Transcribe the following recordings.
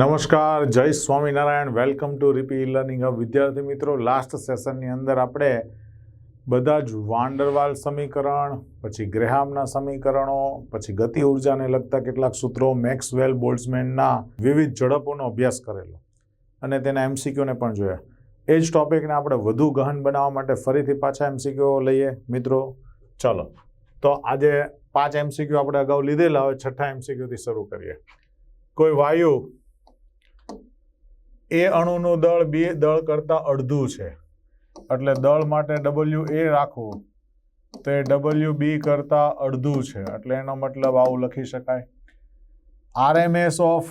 નમસ્કાર, જય Swaminarayan. Welcome to રીપી લર્નિંગ હબ વિદ્યાર્થી મિત્રો લાસ્ટ સેશનની અંદર આપણે બધા જ વાંડરવાલ સમીકરણ, પછી ગ્રેહામના સમીકરણો, પછી ગતિ ઉર્જાને લગતા કેટલાક સૂત્રો મેક્સવેલ બોલ્ટ્સમેનના વિવિધ ઝડપોનો અભ્યાસ કરેલો. અને તેના એમસીક્યુને પણ જોયા. એ જ ટોપિકને આપણે વધુ ગહન બનાવવા માટે ફરીથી પાછા એમસીક્યુ લઈએ. મિત્રો, ચલો. તો આજે પાંચ એમસીક્યુ આપણે અગાઉ લીધેલા હવે છઠ્ઠા એમસીક્યુથી શરૂ કરીએ. કોઈ વાયુ એ અણુનું દળ બે દળ કરતાં અડધું છે. એટલે દળ માટે ડબલ્યુ એ રાખવું તો એ ડબલ્યુ બી કરતાં અડધું છે. એટલે એનો મતલબ આવું લખી શકાય. આરએમએસ ઓફ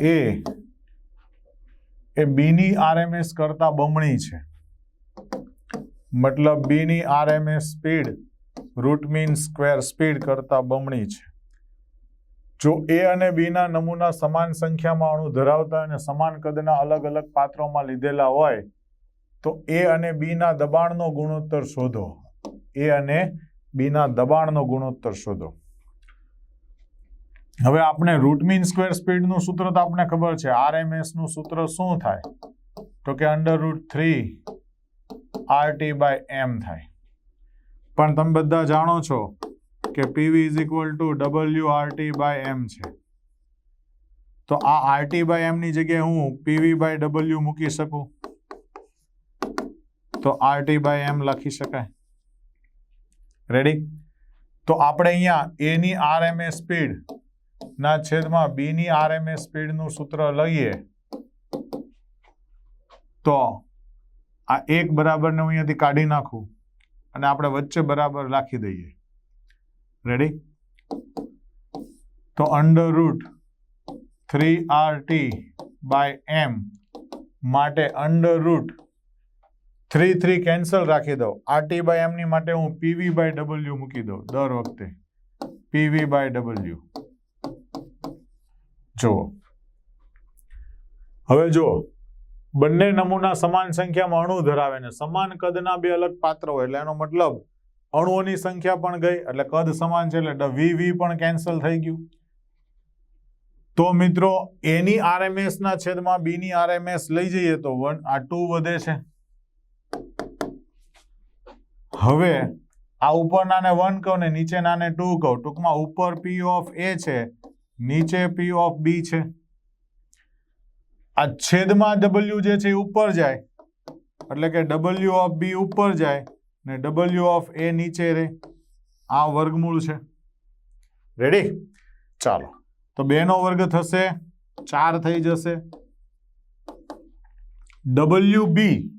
એ એ બીની આરએમએસ કરતાં બમણી છે. મતલબ બીની RMS speed root mean square speed કરતાં બમણી છે. જો એ અને બીના નમૂના સમાન સંખ્યામાં અણુ ધરાવતા અને સમાન કદના અલગ અલગ પાત્રોમાં લીધેલા હોય, તો એ અને બીના દબાણનો ગુણોત્તર શોધો. એ અને બીના દબાણનો ગુણોત્તર શોધો. હવે આપણે રૂટ મીન સ્ક્વેર સ્પીડનું સૂત્ર તો આપણે ખબર છે. આરનું સૂત્ર શું થાય? તો કે under root three RT by M થાય. પણ તમે બધા જાણો છો કે PV is equal to W RT by M છે. તો આ આરટી બાય એમની જગ્યાએ હું પીવી બાય ડબલ્યુ મૂકી શકું? તો આરટી બાય એમ લખી શકાય. રેડી તો આપણે અહીંયા એની આરએમએ સ્પીડ ના છેદમાં બીની આરએમએસ સ્પીડનું સૂત્ર લઈએ. તો આ એક બરાબરને હું અહીંયાથી કાઢી નાખું અને આપણે વચ્ચે બરાબર રાખી દઈએ. રેડી તો under root three R T by M માટે under root three three cancel રાખી દઉં. આર ટી બાય એમની માટે હું પીવી બાય ડબલ્યુ મૂકી દઉં દર વખતે. પીવી બાય ડબલ્યુ જુઓ. હવે જુઓ. બંને નમૂના સમાન સંખ્યામાં અણુ ધરાવે ને સમાન કદના બે અલગ પાત્ર હોય, એટલે એનો મતલબ અણુઓની સંખ્યા પણ ગઈ, એટલે કદ સમાન છે, એટલે વી વી પણ કેન્સલ થઈ ગયું. તો મિત્રો, એની આરએમએસ ના છેદમાં બી ની આરએમએસ લઈ જઈએ તો વન આ ટુ વધે છે. હવે, આ ઉપરના ને વન કહું ને નીચેના ને ટુ કહું. ટૂંકમાં ઉપર પી ઓફ એ છે, નીચે પી ઓફ બી છે. આ છેદમાં ડબલ્યુ જે છે એ ઉપર જાય, એટલે કે ડબલ્યુ ઓફ બી ઉપર જાય ને ડબલ્યુ ઓફ એ નીચે રે આ વર્ગમૂળ છે. રેડી ચાલો. તો બેનો વર્ગ થશે, ચાર થઈ જશે. ડબલ્યુ બી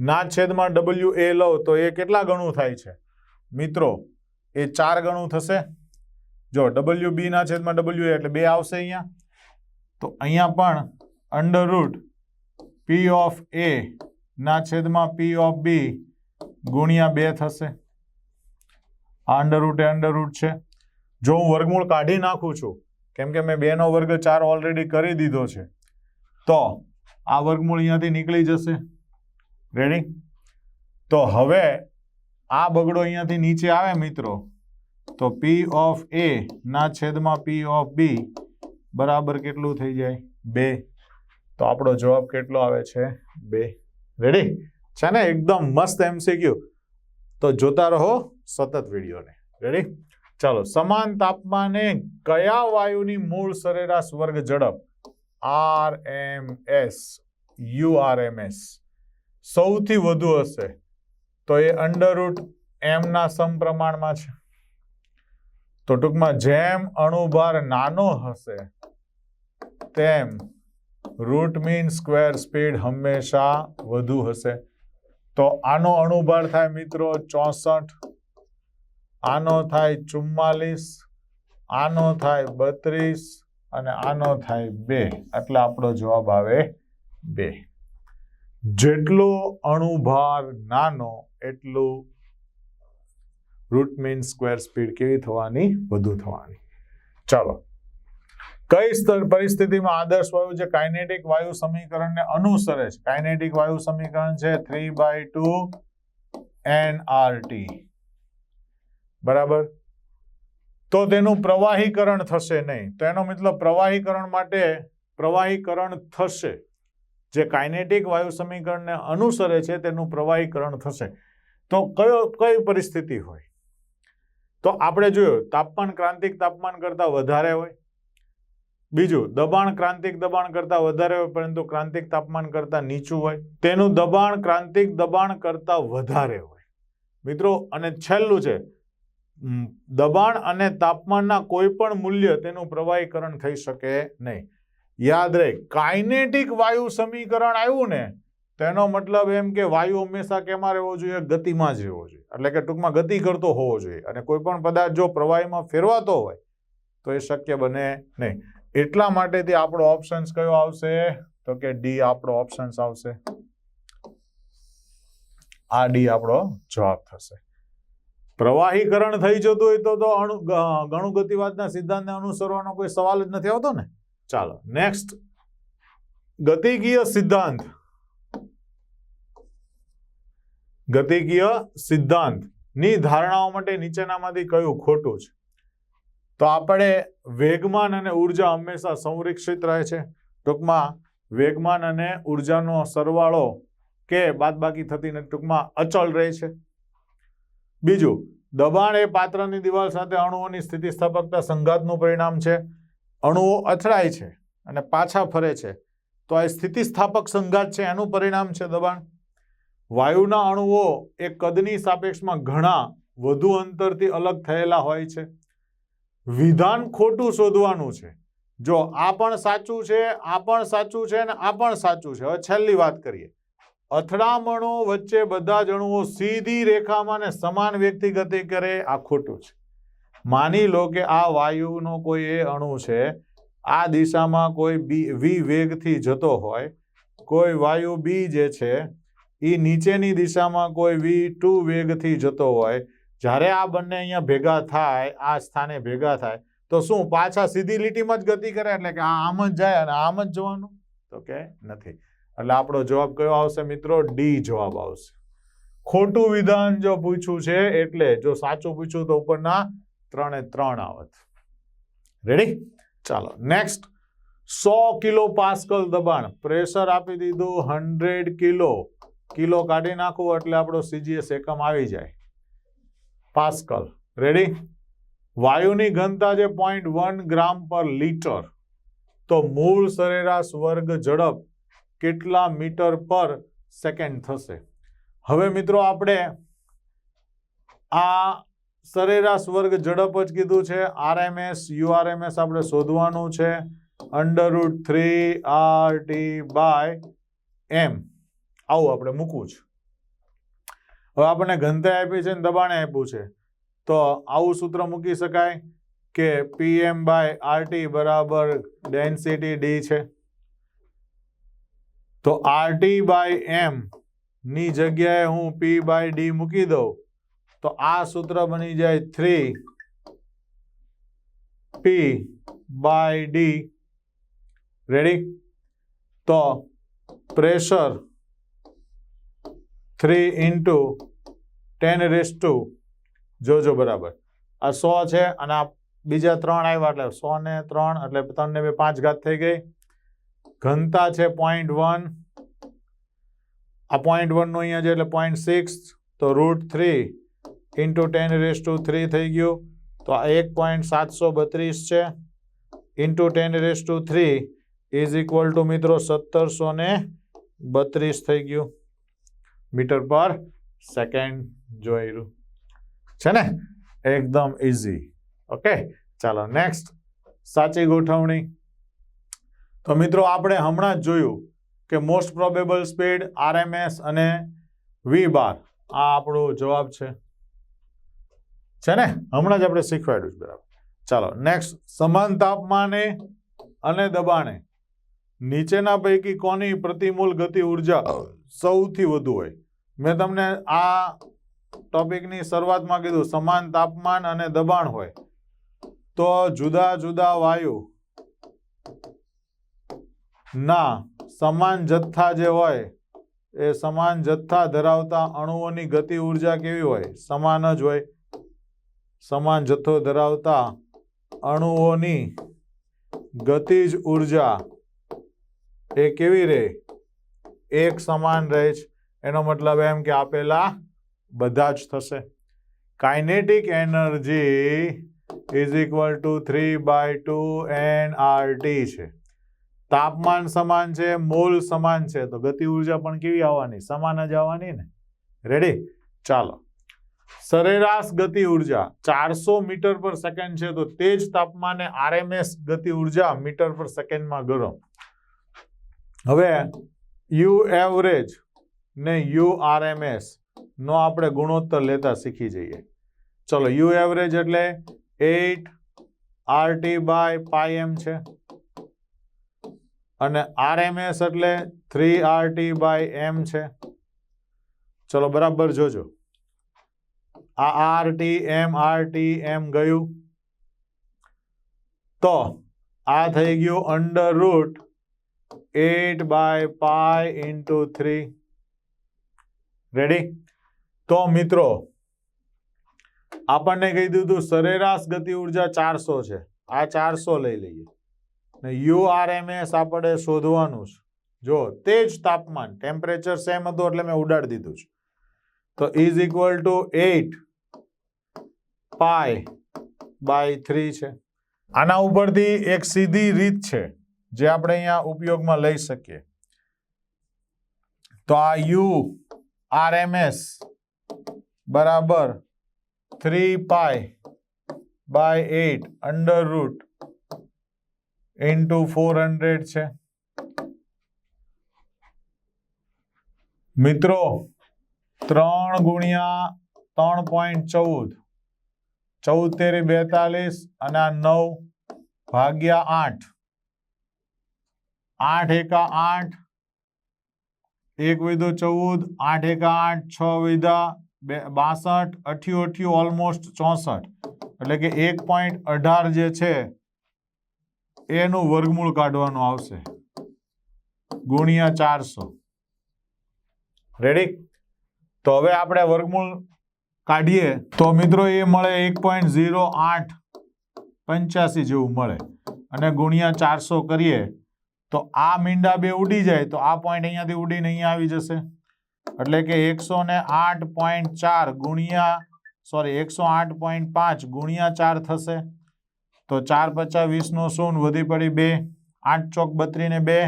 ના છેદમાં ડબલ્યુ એ લો તો એ કેટલા ગણું થાય છે? મિત્રો, એ ચાર ગણું થશે. જો ડબલ્યુ બી ના છેદમાં ડબલ્યુ એ એટલે બે આવશે અહીંયા. તો અહીંયા પણ under root P of A ના છેદમાં પી ઓફ બી ગુણ્યા બે થશે. આ અંડરરૂટ એ અંડરરૂટ છે. જો હું વર્ગમૂળ કાઢી નાખું છું, કેમ કે મેં બેનો વર્ગ ચાર ઓલરેડી કરી દીધો છે, તો આ વર્ગમૂળ અહીંયાથી નીકળી જશે. રેડી તો હવે આ બગડો અહીંયાથી નીચે આવે મિત્રો, તો પી ઓફ એ ના છેદમાં પી ઓફ બી બરાબર કેટલું થઈ જાય? બે. તો આપણો જવાબ કેટલો આવે છે? બે. રેડી છે ને? એકદમ મસ્ત એમસીક્યુ તો જોતા રહો સતત વિડીયોને. રેડી ચાલો, સમાન તાપમાને કયા વાયુની મૂળ સરેરાશ વર્ગ ઝડપ? R M S U R M S સૌથી વધુ હશે. તો એ અંડર રૂટ એમના સમપ્રમાણમાં છે. તો ટૂંકમાં જેમ અણુભાર નાનો હશે, તેમ રૂટ મીન સ્ક્વેર સ્પીડ હંમેશા વધુ હશે. તો આનો અણુભાર થાય મિત્રો ચોસઠ, આનો થાય ચુમ્માલીસ, આનો થાય બત્રીસ અને આનો થાય બે. એટલે આપણો જવાબ આવે બે. જેટલો અણુભાર નાનો, એટલું રૂટ મીન સ્ક્વેર સ્પીડ કેવી થવાની? વધુ થવાની. ચાલો. કઈ સ્તર પરિસ્થિતિમાં આદર્શ વાયુ જે કાઇનેટિક વાયુ સમીકરણને અનુસરે છે. કાઇનેટિક વાયુ સમીકરણ છે three by two N R T બરાબર? તો તેનું પ્રવાહીકરણ થશે નહીં. તો એનો મતલબ પ્રવાહીકરણ માટે પ્રવાહીકરણ થશે. જે કાઇનેટિક વાયુ સમીકરણને અનુસરે છે તેનું પ્રવાહીકરણ થશે. તો કયો, કઈ પરિસ્થિતિ હોય? તો આપણે જોયું, તાપમાન ક્રાંતિક તાપમાન કરતાં વધારે હોય. બીજું, દબાણ ક્રાંતિક દબાણ કરતાં વધારે હોય, પરંતુ ક્રાંતિક તાપમાન કરતાં નીચું હોય. તેનું દબાણ ક્રાંતિક દબાણ કરતાં વધારે હોય. મિત્રો, અને છેલ્લું છે દબાણ અને તાપમાનના કોઈ પણ મૂલ્ય તેનું પ્રવાહીકરણ થઈ શકે નહીં. યાદ રહે, કાઇનેટિક વાયુ સમીકરણ આવ્યું ને, તેનો મતલબ એમ કે વાયુ હંમેશા કેમાં રહેવો જોઈએ? ગતિમાં જ રહેવો જોઈએ. એટલે કે ટૂંકમાં ગતિ કરતો હોવો જોઈએ. અને કોઈ પણ પદાર્થ જો પ્રવાહીમાં ફેરવાતો હોય, તો એ શક્ય બને નહીં. એટલા માટેથી આપણો ઓપ્શન્સ કયો આવશે? તો કે ડી આપણો ઓપ્શન્સ આવશે. આ ડી આપણો જવાબ થશે. પ્રવાહીકરણ થઈ જતું હોય તો તો અણુ ગણુગતિવાદના ગતિવાદના સિદ્ધાંતને અનુસરવાનો કોઈ સવાલ જ નથી આવતો ને? ચાલો નેક્સ્ટ ગતિકીય સિદ્ધાંત. ગતિકીય સિદ્ધાંત. ની ધારણાઓ માટે નીચેનામાંથી કયું ખોટું છે? તો આપણે વેગમાન અને ઊર્જા હંમેશા સંરક્ષિત રહે છે. ટૂંકમાં વેગમાન અને ઉર્જાનો સરવાળો કે બાદબાકી થતી નથી, ટૂંકમાં અચળ રહે છે. બીજું, દબાણ એ પાત્રની દિવાલ સાથે અણુઓની સ્થિતિસ્થાપકતા સંઘાતનું પરિણામ છે. અણુઓ અથડાય છે અને પાછા ફરે છે. તો આ સ્થિતિસ્થાપક સંઘાત છે, એનું પરિણામ છે દબાણ. વાયુના અણુઓ એ કદની સાપેક્ષમાં ઘણા વધુ અંતરથી અલગ થયેલા હોય છે. વિધાન ખોટું શોધવાનું છે. જો આ પણ સાચું છે, આ પણ સાચું છે અને આ પણ સાચું છે, હવે છેલ્લી વાત કરીએ. અથડામણો વચ્ચે બધા જ અણુઓ સીધી રેખામાં ને સમાન વ્યક્તિ ગતિ કરે, આ ખોટું છે. માની લો કે આ વાયુનો કોઈ એ અણુ છે, આ દિશામાં કોઈ બી, વી વેગથી જતો હોય, કોઈ વાયુ બી જે છે એ નીચેની દિશામાં કોઈ વી ટુ વેગથી જતો હોય જ્યારે આ બંને અહીંયા ભેગા થાય, આ સ્થાને ભેગા થાય, તો શું પાછા સીધી લીટીમાં જ ગતિ કરે? એટલે કે આ આમ જ જાય અને આમ જ જવાનું? તો કે નથી. એટલે આપણો જવાબ કયો આવશે મિત્રો? ડી જવાબ આવશે. ખોટું વિધાન જો પૂછ્યું છે, એટલે જો સાચું પૂછ્યું તો ઉપરના ત્રણે ત્રણ આવત. રેડી ચાલો નેક્સ્ટ સો કિલો પાસ્કલ દબાણ. પ્રેશર આપી દીધું હંડ્રેડ કિલો. કિલો કાઢી નાખવું એટલે આપણો સીજીએસ એકમ આવી જાય. પાસ્કલ. રેડી વાયુની ઘનતા છે પોઈન્ટ વન ગ્રામ પર લીટર તો મૂળ સરેરાશ વર્ગ ઝડપ કેટલા મીટર પર સેકન્ડ થશે? હવે મિત્રો આપણે આ સરેરાશ વર્ગ ઝડપ જ કીધું છે. આરએમએસ યુઆરએમએસ આપણે શોધવાનું છે. Under root three R T by M આવું આપણે મૂકવું છે. હવે આપણને ઘનતા આપી છે ને દબાણે આપ્યું છે. તો આવું સૂત્ર મૂકી શકાય કે પીએમ બાય આરટી બરાબર ડેન્સિટી ડી છે. તો આરટી બાય એમ ની જગ્યાએ હું પી બાય ડી મૂકી દઉં, તો આ સૂત્ર બની જાય three P by D ready તો pressure three into ten raise two. જોજો બરાબર. આ સો છે અને આ બીજા ત્રણ આવ્યા એટલે સો ને ત્રણ એટલે ત્રણ ને બે પાંચ ઘાત થઈ ગઈ. ઘનતા છે પોઈન્ટ વન આ પોઈન્ટ વનનું અહીંયા છે એટલે પોઈન્ટ સિક્સ તો root three into ten raise to three થઈ ગયું. તો આ એક પોઈન્ટ સાતસો બત્રીસ છે. Into ten raise to three is equal to મિત્રો સત્તરસો ને બત્રીસ થઈ ગયું. મીટર પર સેકન્ડ જોયેલું છે ને? એકદમ ઇઝી ઓકે ચાલો નેક્સ્ટ સાચી ગોઠવણી. તો મિત્રો, આપણે હમણાં જ જોયું કે મોસ્ટ પ્રોબેબલ સ્પીડ આરએમએસ અને વી બાર આ આપણો જવાબ છે. છે ને? હમણાં જ આપણે શીખવાડ્યું છે, બરાબર. ચાલો નેક્સ્ટ સમાન તાપમાને અને દબાણે. નીચેના પૈકી કોની પ્રતિમૂલ ગતિ ઊર્જા સૌથી વધુ હોય? મેં તમને આ ટોપિકની શરૂઆતમાં કીધું, સમાન તાપમાન અને દબાણ હોય. તો જુદા જુદા વાયુ ના સમાન જથ્થા જે હોય, એ સમાન જથ્થા ધરાવતા અણુઓની ગતિ ઊર્જા કેવી હોય? સમાન જ હોય. સમાન જથ્થો ધરાવતા અણુઓની ગતિજ ઊર્જા એ કેવી રહે? એક સમાન રહે છે. એનો મતલબ એમ કે આપેલા બધા જ થશે. Kinetic energy is equal to three by two N R T છે. તાપમાન સમાન છે, મોલ સમાન છે. તો ગતિ ઊર્જા પણ કેવી આવવાની? સમાન જ આવવાની ને? રેડી ચાલો. સરેરાશ ગતિ ઊર્જા ચારસો મીટર પર સેકન્ડ છે તો તે જ તાપમાને આરએમએસ ગતિ ઊર્જા મીટર પર સેકન્ડમાં ગરમ. હવે યુ એવરેજ ને યુ આરએમએસ નો આપણે ગુણોત્તર લેતા શીખી જઈએ. ચલો, યુ એવરેજ એટલે eight RT by pi M છે. અને આરએમએસ એટલે થ્રી આરટી બાય એમ છે. ચલો, બરાબર જોજો. આ R T M R T M ગયું. તો આ થઈ ગયું under root eight by pi into three ready તો મિત્રો, આપણને કહી દીધું સરેરાશ ગતિ ઊર્જા ચારસો છે. આ ચારસો લઈ લઈએ. ને યુ આર એમ એસ આપણે શોધવાનું છે. જો, તે જ તાપમાન ટેમ્પરેચર સેમ હતું એટલે મેં ઉડાડી દીધું છે. તો is equal to eight pi by three છે. આના ઉપરથી એક સીધી રીત છે, જે આપણે અહીંયા ઉપયોગમાં લઈ શકીએ. તો આ યુ આર એમ એસ બરાબર three pi by eight under root into four hundred છે. મિત્રો, ત્રણ ગુણ્યા ત્રણ પોઈન્ટ ચૌદ ચૌદ તેરી બેતાલીસ અને આ નવ ભાગ્યા આઠ. આઠ એકા આઠ એક વિધો ચૌદ, આઠ એક આઠ, છ વિધા, બે, બાસઠ, અઠ્યું અઠ્યું ઓલમોસ્ટ ચોસઠ. એટલે કે એક પોઈન્ટ અઢાર જે છે, એનું વર્ગમૂળ કાઢવાનું આવશે. ગુણ્યા ચારસો. રેડી તો હવે આપણે વર્ગમૂળ કાઢીએ. તો મિત્રો એ મળે એક પોઈન્ટ ઝીરો આઠ પંચ્યાસી જેવું મળે. અને ગુણ્યા ચારસો કરીએ તો આ મીંડા બે ઉડી જાય તો આ પોઈન્ટ અહીંયાથી ઉડીને અહીંયા આવી જશે. એટલે કે એકસો ને આઠ પોઈન્ટ ચાર ગુણ્યા સોરી એકસો આઠ પોઈન્ટ પાંચ ગુણ્યા ચાર થશે. તો ચાર પચાસ વીસનો શૂન વધી પડી બે, આઠ ચોક બત્રીને બે,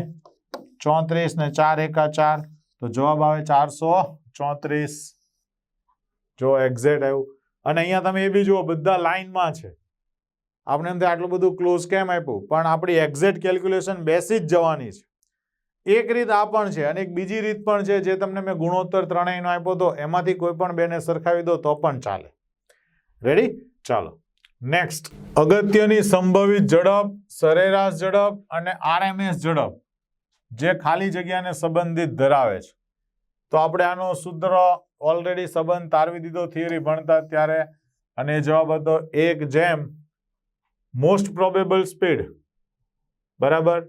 ચોત્રીસ ને ચાર એકા ચાર. તો જવાબ આવે ચારસો ચોત્રીસ. જો એક્ઝેક્ટ આવ્યું. અને અહીંયા તમે એ બી જુઓ, બધા લાઇનમાં છે. આપણે એમ આટલું બધું ક્લોઝ કેમ આપ્યું? પણ આપણી એક્ઝેક્ટ કેલ્ક્યુલેશન બેસી જ જવાની છે. એક રીત આ પણ છે અને એક બીજી રીત પણ છે જે તમને મેં ગુણોત્તર ત્રણેયનો આપ્યો તો એમાંથી કોઈ પણ બેને સરખાવી દો તો પણ ચાલે. રેડી ચાલો. નેક્સ્ટ અગત્યની સંભવિત ઝડપ, સરેરાશ ઝડપ અને આરએમએસ ઝડપ જે ખાલી જગ્યાને સંબંધિત ધરાવે છે. તો આપણે આનો સૂત્ર ઓલરેડી સંબંધ તારવી દીધો થિયરી ભણતા ત્યારે અને જવાબ હતો એક જેમ મોસ્ટ પ્રોબેબલ સ્પીડ બરાબર?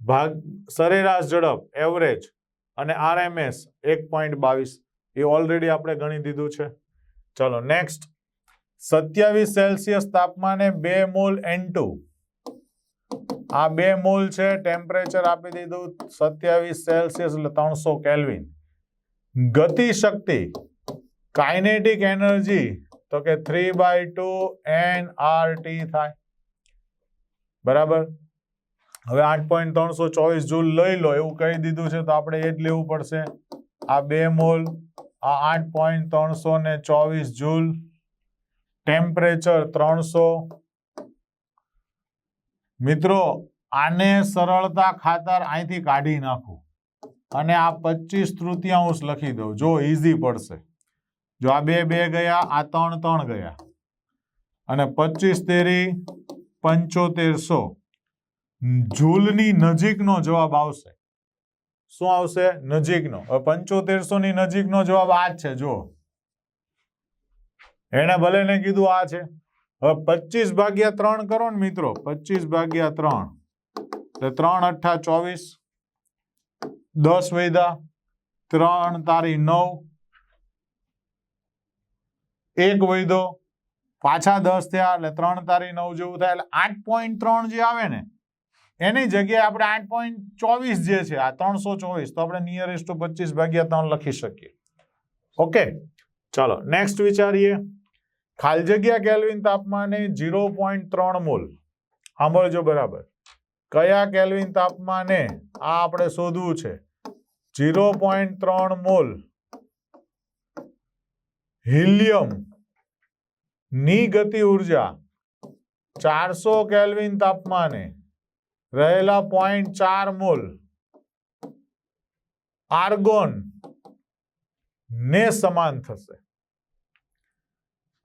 ભાગ, સરેરાશ ઝડપ એવરેજ અને આરએમએસ એક પોઈન્ટ બાવીસ. એ ઓલરેડી આપણે ગણી દીધું છે. ચલો નેક્સ્ટ સત્યાવીસ સેલ્સિયસ તાપમાને બે મોલ એન આ બે મોલ છે ટેમ્પરેચર આપી દીધું, સત્યાવીસ સેલ્સિયસ એટલે ત્રણસો કેલ્વિન ગતિ શક્તિ કાઇનેટિક એનર્જી તો કે three by two N R T થાય. બરાબર? હવે આઠ પોઈન્ટ ત્રણસો ચોવીસ જૂલ લઈ લો, એવું કહી દીધું છે, તો આપણે એ જ લેવું પડશે. આ બે મોલ, આ આઠ પોઈન્ટ ત્રણસો ને ચોવીસ જૂલ, ટેમ્પરેચર ત્રણસો. મિત્રો, આને સરળતા ખાતર અહીંથી કાઢી નાખું. અને આ પચીસ તૃતીયાંશ લખી દઉં જો ઇઝી પડશે. જો આ બે બે ગયા, આ ત્રણ ત્રણ ગયા. અને પચીસ તેરી પંચોતેરસો. જૂલની નજીકનો જવાબ આવશે. શું આવશે? નજીકનો. હવે પંચોતેરસો ની નજીકનો જવાબ આ છે જો એને ભલે ને કીધું આ છે. હવે પચીસ ભાગ્યા ત્રણ કરો ને મિત્રો. પચીસ ભાગ્યા ત્રણ. ત્રણ અઠ્ઠા ચોવીસ. દસ વૈદા. ત્રણ તારી નવ. એક વૈદો. પાછા દસ થયા એટલે ત્રણ તારી નવ જેવું થાય એટલે આઠ પોઈન્ટ ત્રણ જે આવે ને, એની જગ્યાએ આપણે આઠ પોઈન્ટ ચોવીસ જે છે, આ ત્રણસો ચોવીસ, તો આપણે નિયરેસ્ટ ટુ પચીસ ભાગ્યા ત્રણ લખી શકીએ. ઓકે ચાલો નેક્સ્ટ વિચારીએ. ખાલી જગ્યા કેલ્વિન તાપમાને ઝીરો પોઈન્ટ ત્રણ મોલ. સાંભળજો બરાબર. કયા કેલ્વિન તાપમાને આ આપણે શોધવું છે? ઝીરો પોઈન્ટ ત્રણ મોલ. હિલિયમ. ની ગતિ ઊર્જા ચારસો કેલ્વિન તાપમાને રહેલા પોઈન્ટ ચાર મૂલ આર્ગોન ને સમાન થશે.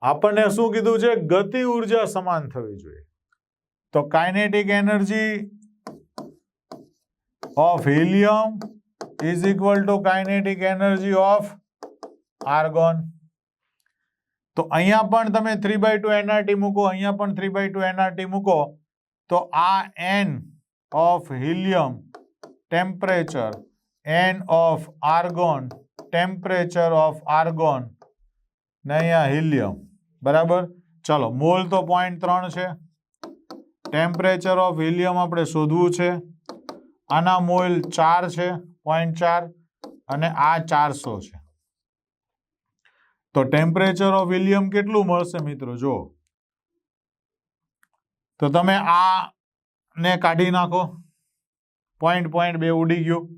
આપણને શું કીધું છે? ગતિ ઊર્જા સમાન થવી જોઈએ. તો kinetic energy of helium is equal to kinetic energy of argon તો અહીંયા પણ તમે થ્રી બાય ટુ એનઆરટી મૂકો, અહીંયા પણ થ્રી બાય ટુ એનઆરટી મૂકો, તો આ N of helium temperature N of argon temperature of argon ને અહીંયા હિલિયમ બરાબર? ચલો મોલ તો પોઈન્ટ ત્રણ છે. ટેમ્પરેચર ઓફ હિલિયમ આપણે શોધવું છે. આના મોલ ચાર છે પોઈન્ટ ચાર, અને આ ચારસો છે. તો ટેમ્પરેચર ઓફ હિલિયમ કેટલું મળશે મિત્રો જો તો તમે આ ને કાઢી નાખો. પોઈન્ટ પોઈન્ટ બે ઉડી ગયું.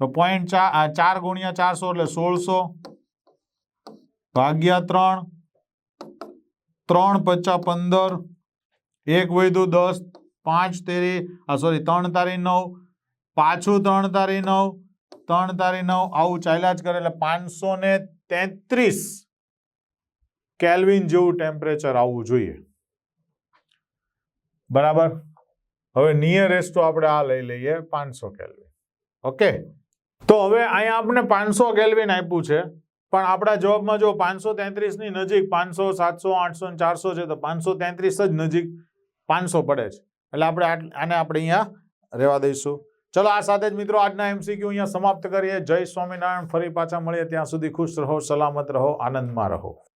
તો પોઈન્ટ ચાર ચાર ગુણ્યા ચારસો એટલે સોળસો ભાગ્યા ત્રણ. ત્રણ પચાસ પંદર. એક વધ્યું દસ, પાંચ તેરી સોરી ત્રણ તારી નવ. પાછું ત્રણ તારી નવ, ત્રણ તારી નવ. આવું ચાલ્યા જ કરે એટલે પાંચસો ને તેત્રીસ કેલ્વિન જેવું ટેમ્પરેચર આવવું જોઈએ. બરાબર? હવે નિયરેસ્ટ તો આપણે આ લઈ લઈએ પાંચસો કેલ્વિન. ઓકે તો હવે અહીંયા આપણે પાંચસો કેલ્વિન આપ્યું છે. પણ આપણા જવાબમાં જો પાંચસો તેત્રીસની નજીક પાંચસો, સાતસો, આઠસો ને ચારસો છે તો પાંચસો તેત્રીસ જ નજીક પાંચસો પડે છે. એટલે આપણે આને આપણે અહીંયા રહેવા દઈશું. ચલો આ સાથે જ મિત્રો આજના એમસીક્યુ અહીંયા સમાપ્ત કરીએ. જય સ્વામિનારાયણ. ફરી પાછા મળીએ ત્યાં સુધી ખુશ રહો, સલામત રહો, આનંદમાં રહો.